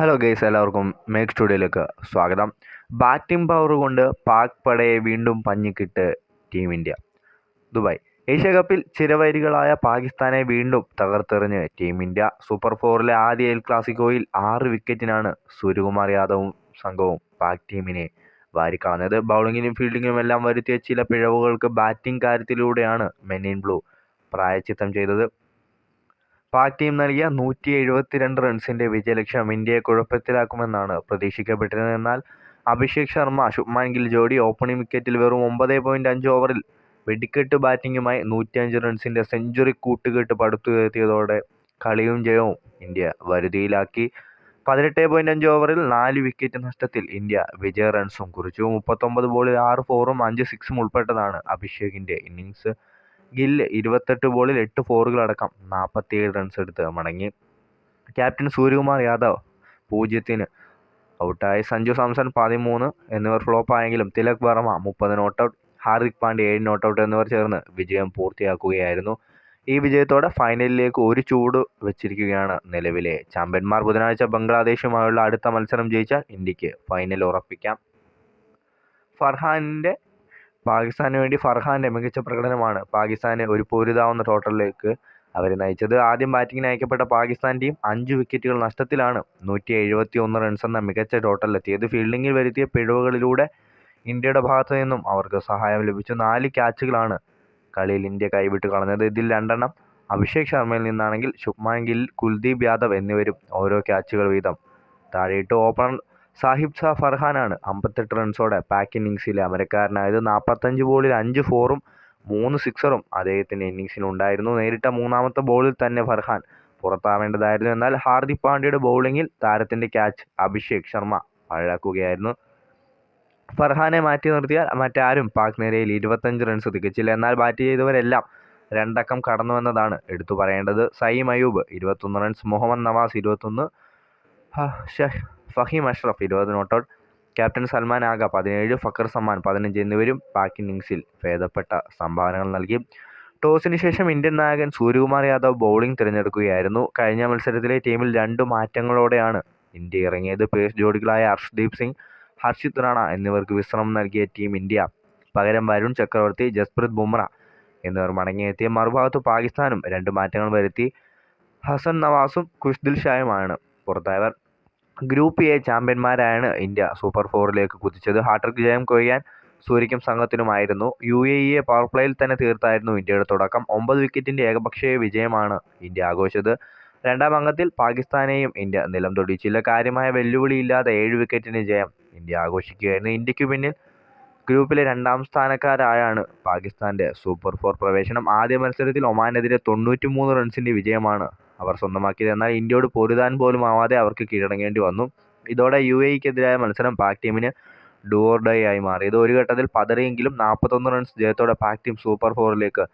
Hello guys എല്ലാവർക്കും make സ്റ്റുഡിയോയിലേക്ക് സ്വാഗതം. ബാറ്റിംഗ് പവർ കൊണ്ട് പാക് പടയെ വീണ്ടും പഞ്ഞിക്കിട്ട് ടീം ഇന്ത്യ ദുബായ്. ഏഷ്യ കപ്പിൽ ചിരവൈരികളായ പാകിസ്ഥാനെ വീണ്ടും തകർത്തെറിഞ്ഞ് ടീം ഇന്ത്യ സൂപ്പർ ഫോറിലെ ആദ്യ എൽ ക്ലാസിക്കോയിൽ ആറ് വിക്കറ്റിനാണ് സൂര്യകുമാർ യാദവും സംഘവും പാക് ടീമിനെ വാരിക്കളഞ്ഞത്. ബൗളിങ്ങിലും ഫീൽഡിങ്ങിലും എല്ലാം വരുത്തിയ ചില പിഴവുകൾക്ക് ബാറ്റിംഗ് കാര്യത്തിലൂടെയാണ് മെൻ ഇൻ ബ്ലൂ പ്രായച്ചിത്തം ചെയ്തത്. പാക് ടീം നൽകിയ നൂറ്റി എഴുപത്തിരണ്ട് റൺസിന്റെ വിജയലക്ഷ്യം ഇന്ത്യയെ കുഴപ്പത്തിലാക്കുമെന്നാണ് പ്രതീക്ഷിക്കപ്പെട്ടിരുന്നത്. എന്നാൽ അഭിഷേക് ശർമ്മ ശുഭ്മാൻ ഗിൽ ജോഡി ഓപ്പണിംഗ് വിക്കറ്റിൽ വെറും ഒമ്പത് പോയിന്റ് അഞ്ച് ഓവറിൽ വെടിക്കെട്ട് ബാറ്റിങ്ങുമായി നൂറ്റിയഞ്ച് റൺസിന്റെ സെഞ്ചുറി കൂട്ടുകെട്ട് പടുത്തുയർത്തിയതോടെ കളിയും ജയവും ഇന്ത്യ വരുതിയിലാക്കി. പതിനെട്ട് പോയിന്റ് അഞ്ച് ഓവറിൽ നാല് വിക്കറ്റ് നഷ്ടത്തിൽ ഇന്ത്യ വിജയ റൺസും കുറിച്ചു. മുപ്പത്തൊമ്പത് ബോളിൽ ആറ് ഫോറും അഞ്ച് സിക്സും ഉൾപ്പെട്ടതാണ് അഭിഷേകിന്റെ ഇന്നിങ്സ് ഗില്ല് ഇരുപത്തെട്ട് ബോളിൽ എട്ട് ഫോറുകളടക്കം നാൽപ്പത്തിയേഴ് റൺസ് എടുത്ത് മടങ്ങി. ക്യാപ്റ്റൻ സൂര്യകുമാർ യാദവ് പൂജ്യത്തിന് ഔട്ടായി സഞ്ജു സാംസൺ പതിമൂന്ന് എന്നിവർ ഫ്ലോപ്പായെങ്കിലും തിലക് വർമ്മ മുപ്പത് നോട്ടൗട്ട് ഹാർദിക് പാണ്ഡ്യ ഏഴ് നോട്ടൗട്ട് എന്നിവർ ചേർന്ന് വിജയം പൂർത്തിയാക്കുകയായിരുന്നു. ഈ വിജയത്തോടെ ഫൈനലിലേക്ക് ഒരു ചൂട് വെച്ചിരിക്കുകയാണ് നിലവിലെ ചാമ്പ്യന്മാർ. ബുധനാഴ്ച ബംഗ്ലാദേശുമായുള്ള അടുത്ത മത്സരം ജയിച്ചാൽ ഇന്ത്യയ്ക്ക് ഫൈനൽ ഉറപ്പിക്കാം. ഫർഹാനിന്റെ പാകിസ്ഥാന് വേണ്ടി ഫർഹാന്റെ മികച്ച പ്രകടനമാണ് പാകിസ്ഥാനെ ഒരു പൊരുതാവുന്ന ടോട്ടലിലേക്ക് അവരെ നയിച്ചത്. ആദ്യം ബാറ്റിങ്ങിന് അയക്കപ്പെട്ട പാകിസ്ഥാൻ ടീം അഞ്ച് വിക്കറ്റുകൾ നഷ്ടത്തിലാണ് നൂറ്റി എഴുപത്തി ഒന്ന് റൺസ് എന്ന മികച്ച ടോട്ടലിലെത്തിയത്. ഫീൽഡിങ്ങിൽ വരുത്തിയ പിഴവുകളിലൂടെ ഇന്ത്യയുടെ ഭാഗത്തു നിന്നും അവർക്ക് സഹായം ലഭിച്ചു. നാല് ക്യാച്ചുകളാണ് കളിയിൽ ഇന്ത്യ കൈവിട്ട് കളഞ്ഞത്. ഇതിൽ രണ്ടെണ്ണം അഭിഷേക് ശർമ്മയിൽ നിന്നാണെങ്കിൽ ശുഭ്മാൻ ഗിൽ കുൽദീപ് യാദവ് എന്നിവരും ഓരോ ക്യാച്ചുകൾ വീതം താഴെയിട്ട്. ഓപ്പണർ സാഹിബ് ഷാ ഫർഹാനാണ്. അമ്പത്തെട്ട് റൺസോടെ പാക്ക് ഇന്നിങ്സിലെ അമരക്കാരനായത്. നാൽപ്പത്തഞ്ച് ബോളിൽ അഞ്ച് ഫോറും മൂന്ന് സിക്സറും അദ്ദേഹത്തിന്റെ ഇന്നിങ്സിലുണ്ടായിരുന്നു നേരിട്ട മൂന്നാമത്തെ ബോളിൽ തന്നെ ഫർഹാൻ പുറത്താവേണ്ടതായിരുന്നു. എന്നാൽ ഹാർദിക് പാണ്ഡ്യയുടെ ബൗളിങ്ങിൽ താരത്തിന്റെ ക്യാച്ച് അഭിഷേക് ശർമ്മ പാഴാക്കുകയായിരുന്നു. ഫർഹാനെ മാറ്റി നിർത്തിയാൽ മറ്റാരും പാക് നിരയിൽ ഇരുപത്തഞ്ച് റൺസ് തികച്ചില്ല. എന്നാൽ ബാറ്റ് ചെയ്തവരെല്ലാം രണ്ടക്കം കടന്നുവെന്നതാണ് എടുത്തു പറയേണ്ടത്. സയ്യിം അയൂബ് ഇരുപത്തൊന്ന് റൺസ് മുഹമ്മദ് നവാസ് ഇരുപത്തൊന്ന്. ഫഹീം അഷ്റഫ് ഇരുപത് നോട്ടൗട്ട്. ക്യാപ്റ്റൻ സൽമാൻ ആഗ പതിനേഴ് ഫക്കർ സമ്മാൻ പതിനഞ്ച് എന്നിവരും പാക് ഇന്നിങ്സിൽ ഭേദപ്പെട്ട സംഭാവനകൾ നൽകി. ടോസിന് ശേഷം ഇന്ത്യൻ നായകൻ സൂര്യകുമാർ യാദവ് ബൗളിംഗ് തിരഞ്ഞെടുക്കുകയായിരുന്നു. കഴിഞ്ഞ മത്സരത്തിലെ ടീമിൽ രണ്ട് മാറ്റങ്ങളോടെയാണ് ഇന്ത്യ ഇറങ്ങിയത്. പേസ് ജോഡികളായ ഹർഷ്ദീപ് സിംഗ് ഹർഷിത് റാണ എന്നിവർക്ക് വിശ്രമം നൽകിയ ടീം ഇന്ത്യ. പകരം വരുൺ ചക്രവർത്തി ജസ്പ്രീത് ബുംറ എന്നിവർ മടങ്ങിയെത്തിയ മറുഭാഗത്ത് പാകിസ്ഥാനും രണ്ട് മാറ്റങ്ങൾ വരുത്തി. ഹസൻ നവാസും ഖുഷ്ദിൽ ഷായുമാണ് പുറത്തായവർ. ഗ്രൂപ്പ് എ ചാമ്പ്യന്മാരായാണ് ഇന്ത്യ സൂപ്പർ ഫോറിലേക്ക് കുതിച്ചത്. ഹാട്രിക് ജയം കൊയ്യാൻ സൂര്യക്കും സംഘത്തിനുമായിരുന്നു. യു എ ഇയെ പവർ തന്നെ തീർത്തായിരുന്നു ഇന്ത്യയുടെ തുടക്കം. ഒമ്പത് വിക്കറ്റിന്റെ ഏകപക്ഷീയ വിജയമാണ് ഇന്ത്യ ആഘോഷിച്ചത്. രണ്ടാം അംഗത്തിൽ പാകിസ്ഥാനെയും ഇന്ത്യ നിലം ചില കാര്യമായ വെല്ലുവിളിയില്ലാതെ ഏഴ് വിക്കറ്റിന് ജയം ഇന്ത്യ ആഘോഷിക്കുകയായിരുന്നു. ഇന്ത്യയ്ക്ക് പിന്നിൽ ഗ്രൂപ്പിലെ രണ്ടാം സ്ഥാനക്കാരായാണ് പാകിസ്ഥാന്റെ സൂപ്പർ ഫോർ പ്രവേശനം. ആദ്യ മത്സരത്തിൽ ഒമാനെതിരെ തൊണ്ണൂറ്റി മൂന്ന് റൺസിന്റെ വിജയമാണ് അവർ സ്വന്തമാക്കിയത്. എന്നാൽ ഇന്ത്യയോട് പൊരുതാൻ പോലും ആവാതെ അവർക്ക് കീഴടങ്ങേണ്ടി വന്നു. ഇതോടെ യു എക്കെതിരായ മത്സരം പാക് ടീമിന് ഡുവോർ ആയി ആയി മാറിയത് ഒരു ഘട്ടത്തിൽ പതറിയെങ്കിലും നാൽപ്പത്തൊന്ന് റൺസ് ജയത്തോടെ പാക് ടീം സൂപ്പർ ഫോറിലേക്ക്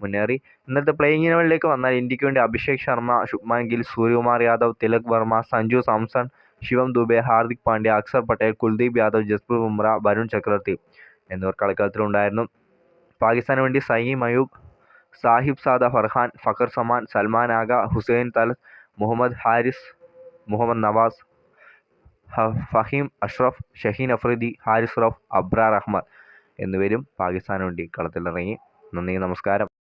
മുന്നേറി. ഇന്നത്തെ പ്ലേയിങ് ഇലവനിലേക്ക് വന്നാൽ ഇന്ത്യയ്ക്ക് വേണ്ടി അഭിഷേക് ശർമ്മ ശുഭ്മാൻ ഗിൽ സൂര്യകുമാർ യാദവ് തിലക് വർമ്മ സഞ്ജു സാംസൺ ശിവം ദുബെ ഹാർദിക് പാണ്ഡ്യ അക്സർ പട്ടേൽ കുൽദീപ് യാദവ് ജസ്പ്രീത് ബുംറ വരുൺ ചക്രവർത്തി എന്നിവർ കളിക്കളത്തിലുണ്ടായിരുന്നു. പാകിസ്ഥാന് വേണ്ടി സൈനി അയൂബ് സാഹിബ് സാദ ഫർഹാൻ ഫഖർ സമാൻ സൽമാൻ ആഗ ഹുസൈൻ തൽ മുഹമ്മദ് ഹാരിസ് മുഹമ്മദ് നവാസ് ഫഹീം അഷ്റഫ് ഷഹീൻ അഫ്രീദി ഹാരിസ് റഫ് അബ്രാർ അഹമ്മദ് എന്നിവരും പാകിസ്ഥാന് വേണ്ടി കളത്തിലിറങ്ങി. നന്ദി നമസ്കാരം.